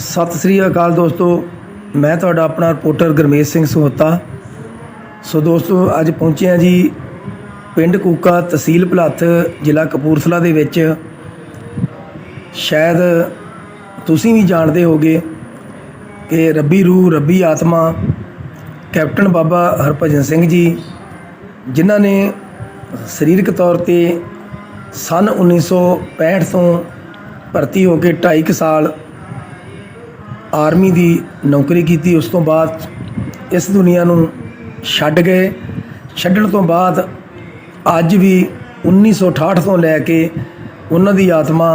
ਸਤਿ ਸ੍ਰੀ ਅਕਾਲ ਦੋਸਤੋ। ਮੈਂ ਤੁਹਾਡਾ ਆਪਣਾ ਰਿਪੋਰਟਰ ਗਰਮੇਸ਼ ਸਿੰਘ ਸੋਹਤਾ। ਸੋ ਦੋਸਤੋ, ਅੱਜ ਪਹੁੰਚੇ ਹਾਂ ਜੀ ਪਿੰਡ ਕੂਕਾ ਤਹਿਸੀਲ ਭਲੱਥ, ਜ਼ਿਲ੍ਹਾ ਕਪੂਰਥਲਾ ਦੇ ਵਿੱਚ। ਸ਼ਾਇਦ ਤੁਸੀਂ ਵੀ ਜਾਣਦੇ ਹੋਗੇ ਕਿ ਰੱਬੀ ਰੂਹ, ਰੱਬੀ ਆਤਮਾ, ਕੈਪਟਨ ਬਾਬਾ ਹਰਭਜਨ ਸਿੰਘ ਜੀ, ਜਿਨ੍ਹਾਂ ਨੇ ਸਰੀਰਕ ਤੌਰ ਤੇ ਸਨ 1965 ਤੋਂ ਭਰਤੀ ਹੋ ਕੇ 2.5 ਕੁ ਸਾਲ ਆਰਮੀ ਦੀ ਨੌਕਰੀ ਕੀਤੀ, ਉਸ ਤੋਂ ਬਾਅਦ ਇਸ ਦੁਨੀਆ ਨੂੰ ਛੱਡ ਗਏ। ਛੱਡਣ ਤੋਂ ਬਾਅਦ ਅੱਜ ਵੀ 1968 ਤੋਂ ਲੈ ਕੇ ਉਹਨਾਂ ਦੀ ਆਤਮਾ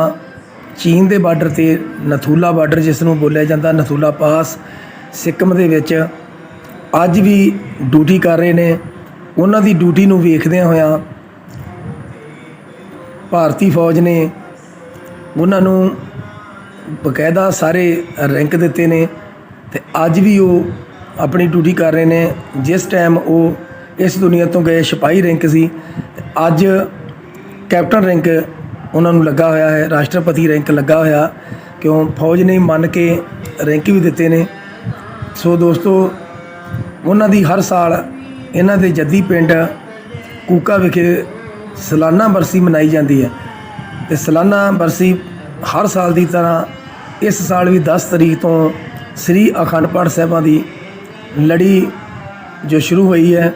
ਚੀਨ ਦੇ ਬਾਰਡਰ ਤੇ ਨਥੂਲਾ ਬਾਰਡਰ, ਜਿਸ ਨੂੰ ਬੋਲਿਆ ਜਾਂਦਾ ਨਥੂਲਾ ਪਾਸ, ਸਿੱਕਮ ਦੇ ਵਿੱਚ ਅੱਜ ਵੀ ਡਿਊਟੀ ਕਰ ਰਹੇ ਨੇ। ਉਹਨਾਂ ਦੀ ਡਿਊਟੀ ਨੂੰ ਵੇਖਦਿਆਂ ਹੋਇਆਂ ਭਾਰਤੀ ਫੌਜ ਨੇ ਉਹਨਾਂ ਨੂੰ ਬਕਾਇਦਾ ਸਾਰੇ ਰੈਂਕ ਦਿੱਤੇ ਨੇ ਤੇ ਅੱਜ ਵੀ ਉਹ ਆਪਣੀ ਡਿਊਟੀ ਕਰ ਰਹੇ ਨੇ। ਜਿਸ ਟਾਈਮ ਉਹ ਇਸ ਦੁਨੀਆ ਤੋਂ ਗਏ ਸਿਪਾਹੀ ਰੈਂਕ ਸੀ, ਅੱਜ ਕੈਪਟਨ ਰੈਂਕ ਉਹਨਾਂ ਨੂੰ ਲੱਗਾ ਹੋਇਆ ਹੈ, ਰਾਸ਼ਟਰਪਤੀ ਰੈਂਕ ਲੱਗਾ ਹੋਇਆ, ਕਿਉਂ ਫੌਜ ਨੇ ਮੰਨ ਕੇ ਰੈਂਕ ਵੀ ਦਿੱਤੇ ਨੇ। ਸੋ ਦੋਸਤੋ, ਉਹਨਾਂ ਦੀ ਹਰ ਸਾਲ ਇਹਨਾਂ ਦੇ ਜੱਦੀ ਪਿੰਡ ਕੂਕਾ ਵਿਖੇ ਸਾਲਾਨਾ ਬਰਸੀ ਮਨਾਈ ਜਾਂਦੀ ਹੈ। ਤੇ ਸਾਲਾਨਾ ਬਰਸੀ ਹਰ ਸਾਲ ਦੀ ਤਰ੍ਹਾਂ ਇਸ ਸਾਲ ਵੀ 10 ਤਰੀਕ ਤੋਂ ਸ੍ਰੀ ਅਖੰਡ ਪਾਠ ਸਾਹਿਬਾਂ ਦੀ ਲੜੀ ਜੋ ਸ਼ੁਰੂ ਹੋਈ ਹੈ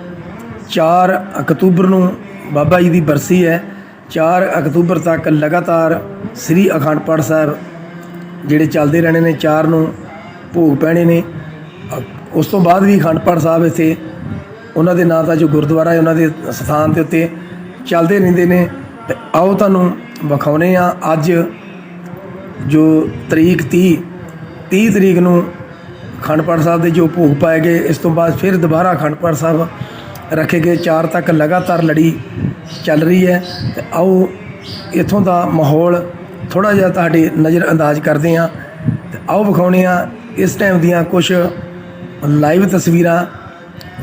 4 ਅਕਤੂਬਰ ਨੂੰ ਬਾਬਾ ਜੀ ਦੀ ਬਰਸੀ ਹੈ। 4 ਅਕਤੂਬਰ ਤੱਕ ਲਗਾਤਾਰ ਸ੍ਰੀ ਅਖੰਡ ਪਾਠ ਸਾਹਿਬ ਜਿਹੜੇ ਚੱਲਦੇ ਰਹਿਣੇ ਨੇ 4 ਨੂੰ ਭੋਗ ਪੈਣੇ ਨੇ। ਉਸ ਤੋਂ ਬਾਅਦ ਵੀ ਅਖੰਡ ਪਾਠ ਸਾਹਿਬ ਇੱਥੇ ਉਹਨਾਂ ਦੇ ਨਾਂ ਦਾ ਜੋ ਗੁਰਦੁਆਰਾ ਹੈ, ਉਹਨਾਂ ਦੇ ਸਥਾਨ ਦੇ ਉੱਤੇ ਚੱਲਦੇ ਰਹਿੰਦੇ ਨੇ। ਤੇ ਆਓ ਤੁਹਾਨੂੰ ਵਿਖਾਉਨੇ ਆ ਅੱਜ ਜੋ ਤਰੀਕ 30 30 ਤਰੀਕ ਨੂੰ ਅਖੰਡ ਪਾਠ ਸਾਹਿਬ ਦੇ ਜੋ ਭੋਗ ਪਾਏ ਗਏ, ਇਸ ਤੋਂ ਬਾਅਦ ਫਿਰ ਦੁਬਾਰਾ ਅਖੰਡ ਪਾਠ ਸਾਹਿਬ ਰੱਖੇ ਗਏ 4 ਤੱਕ ਲਗਾਤਾਰ ਲੜੀ ਚੱਲ ਰਹੀ ਹੈ। ਤੇ ਆਓ ਇਥੋਂ ਦਾ ਮਾਹੌਲ ਥੋੜਾ ਜਿਹਾ ਤੁਹਾਡੇ ਨਜ਼ਰ ਅੰਦਾਜ਼ ਕਰਦੇ ਆ ਤੇ ਆਓ ਵਿਖਾਉਨੇ ਆ ਇਸ ਟਾਈਮ ਦੀਆਂ ਕੁਝ ਲਾਈਵ ਤਸਵੀਰਾਂ।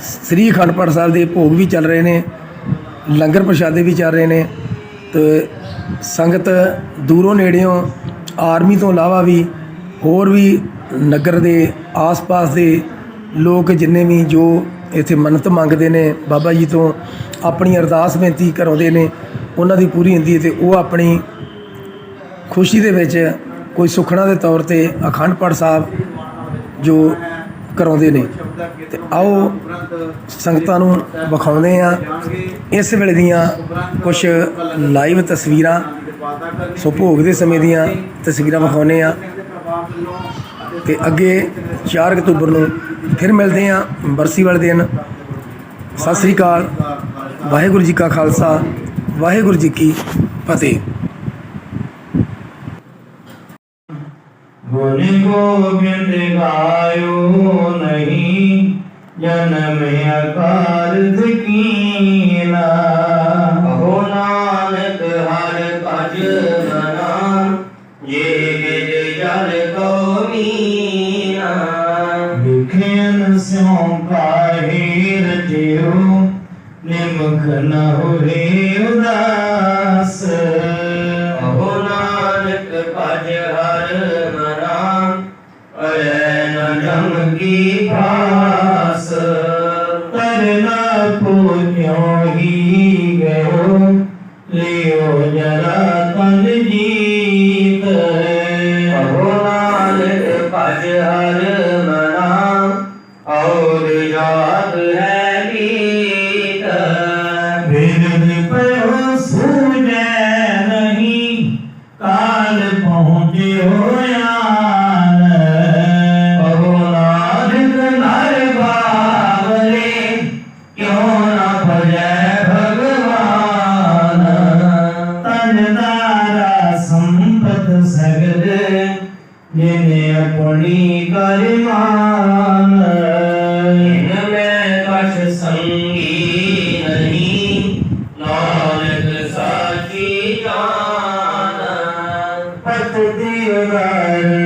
ਸ੍ਰੀ ਅਖੰਡ ਪਾਠ ਸਾਹਿਬ ਦੇ ਭੋਗ ਵੀ ਚੱਲ ਰਹੇ ਨੇ, ਲੰਗਰ ਪ੍ਰਸ਼ਾਦੇ ਵੀ ਚੱਲ ਰਹੇ ਨੇ। ਤੇ ਸੰਗਤ ਦੂਰੋਂ ਨੇੜਿਓਂ ਆਰਮੀ ਤੋਂ ਇਲਾਵਾ ਵੀ ਹੋਰ ਵੀ ਨਗਰ ਦੇ ਆਸ-ਪਾਸ ਦੇ ਲੋਕ ਜਿੰਨੇ ਵੀ ਜੋ ਇੱਥੇ ਮੰਨਤ ਮੰਗਦੇ ਨੇ, ਬਾਬਾ ਜੀ ਤੋਂ ਆਪਣੀ ਅਰਦਾਸ ਬੇਨਤੀ ਕਰਾਉਂਦੇ ਨੇ, ਉਹਨਾਂ ਦੀ ਪੂਰੀ ਹੁੰਦੀ ਹੈ ਤੇ ਉਹ ਆਪਣੀ ਖੁਸ਼ੀ ਦੇ ਵਿੱਚ ਕੋਈ ਸੁਖਣਾ ਦੇ ਤੌਰ ਤੇ ਅਖੰਡ ਪਾਠ ਸਾਹਿਬ ਜੋ ਕਰਾਉਂਦੇ ਨੇ। ਤੇ ਆਓ ਸੰਗਤਾਂ ਨੂੰ ਵਿਖਾਉਂਦੇ ਆ ਇਸ ਵੇਲੇ ਦੀਆਂ ਕੁਝ ਲਾਈਵ ਤਸਵੀਰਾਂ ਸੋ ਭੋਗ ਦੇ ਸਮੇਂ ਦੀਆਂ ਤਸਵੀਰਾਂ ਵਿਖਾਉਂਦੇ ਆ ਤੇ ਅੱਗੇ 4 ਅਕਤੂਬਰ ਨੂੰ ਫਿਰ ਮਿਲਦੇ ਆ ਬਰਸੀ ਵਾਲੇ ਦਿਨ। ਸਤਿ ਸ੍ਰੀ ਅਕਾਲ। ਵਾਹਿਗੁਰੂ ਜੀ ਕਾ ਖਾਲਸਾ, ਵਾਹਿਗੁਰੂ ਜੀ ਕੀ ਫਤਿਹ। ਗੁਣ ਗੋਬਿੰਦ ਗਾਇਓ ਨਹੀਂ, ਜਨਮ ਅਕਾਰਜ ਕੀਨਾ ਕਹੋ ਨਾਨਕ ਕੋ ਮੀਨਾ ਵਿਖਿਆਨ ਸਿਉ ਕਾਹੀ ਰਜਿਓ ਨਿਮਖ ਨ ਹੋਏ ਉਦਾਸ। ਕਹੋ ਨਾਨਕ ਭਜ ਹਰ ਮਨਾ ਅਰੇ ਨ ਜਮ ਕੀ ਭਾਸ। ਯਾਦ ਹੈ ਗੀਤ ਬਿਰਦ ਪਇਓ ਸੂਝੈ ਨਹੀਂ ਕਾਲ ਪਹੁੰਚਿਓ ਆਨ ਕਹੋ ਨਾਨਕ ਨਰ ਬਾਵਲੇ ਕਿਉ ਨਾ ਭਜੈ ਭਗਵਾਨ। ਤਨ ਦਾਰਾ ਸੰਪਤ ਸਗਦ ਜਿਨੇ ਆਪਣੀ ਕਰਮਾਨ। rahmet diyorlar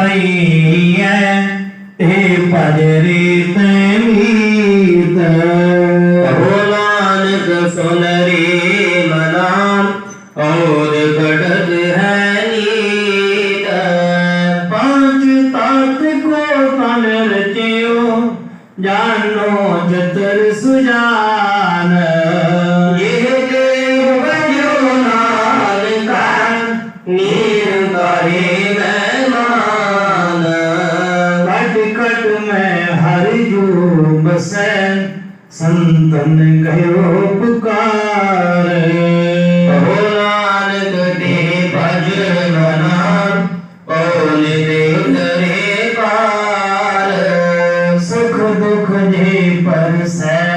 ਪਾਈ ਹੈ ਤੇ ਭਜ ਰੇ ਤੈ ਮੀਤ। ਕਹੋ ਨਾਨਕ ਸੁਨ ਰੇ ਮਨਾ ਔਰ ਘੜਤ ਹੈ ਨੀਤ। ਪੰਜ ਤਤ ਕੋ ਤਨ ਰਚਿਓ ਜਾਨੋ ਜਤਰ ਸੁਜਾਨ। ਸੁਖ ਦੁਖ ਜੇ ਪਰਸੈ